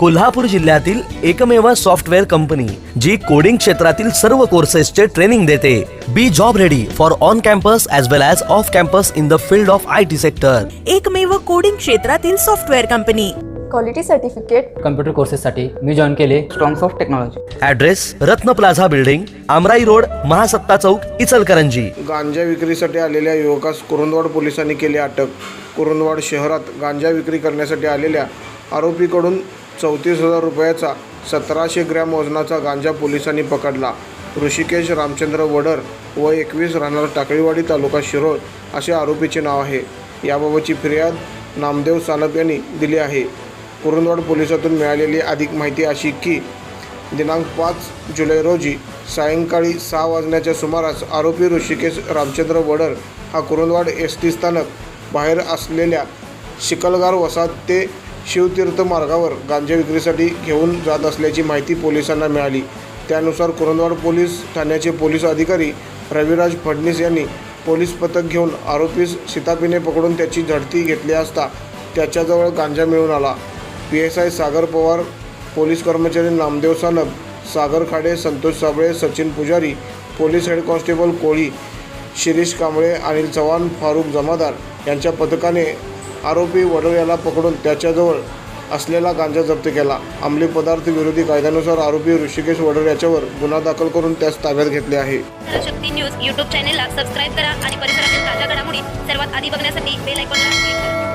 कोल्हापूर जिल्ह्यातील एकमेव software company जी coding क्षेत्रातील सर्व कोर्सेसचे ट्रेनिंग देते. Be job ready for on campus as well as off campus in the field of I T sector एकमेव coding क्षेत्रातील software company. Quality certificate computer कोर्सेससाठी मी join केले. Strongs of technology address Ratna plaza building Amrai road Mahasatta Chowk Ichalkaranji. गांजा विक्रीसाठी आलेल्या युवकास कुरुंदवाड पोलिसांनी केली अटक. कुरुंदवाड शहरात गांजा विक्री करण्यासाठी आलेल्या आरोपीकडून चौतीस हजार रुपयाचा सतराशे ग्रॅम वजनाचा गांजा पोलिसांनी पकडला. ऋषिकेश रामचंद्र वडर व एकवीस राहणार टाकळीवाडी तालुका शिरोळ असे आरोपीचे नाव आहे. याबाबतची फिर्याद नामदेव सानप यांनी दिली आहे. कुरुंदवाड पोलिसातून मिळालेली अधिक माहिती अशी की दिनांक पाच जुलै रोजी सायंकाळी सहा वाजण्याच्या सुमारास आरोपी ऋषिकेश रामचंद्र वडर हा कुरुंदवाड एस टी स्थानक बाहेर असलेल्या शिकलगार वसाहत ते शिवतीर्थ मार्गावर गांजा विक्रीसाठी घेऊन जात असल्याची माहिती पोलिसांना मिळाली. त्यानुसार कुरंदवाड पोलीस ठाण्याचे पोलीस अधिकारी रविराज फडणीस यांनी पोलीस पथक घेऊन आरोपीस शितापीने पकडून त्याची झडती घेतली असता त्याच्याजवळ गांजा मिळून आला. P S I Sagar Pawar police कर्मचारी Namdev Sanap Sagar Khade Santosh Sabale Sachin Pujari police head constable Koli Shirish Kamble Anil Chavan Farukh Jamadar यांच्या पथकाने आरोपी वडोळ याला पकडून त्याच्याजवळ असलेला गांजा जप्त केला. अंमली पदार्थ विरोधी कायद्यानुसार आरोपी ऋषिकेश वडोळ याच्यावर गुन्हा दाखल करून त्यास ताब्यात घेतले आहे. शक्ती न्यूज यूट्यूब चॅनेलला सबस्क्राईब करा आणि परिसरातील ताज्या घडामोडी सर्वात आधी बघण्यासाठी बेल आयकॉनला क्लिक करा.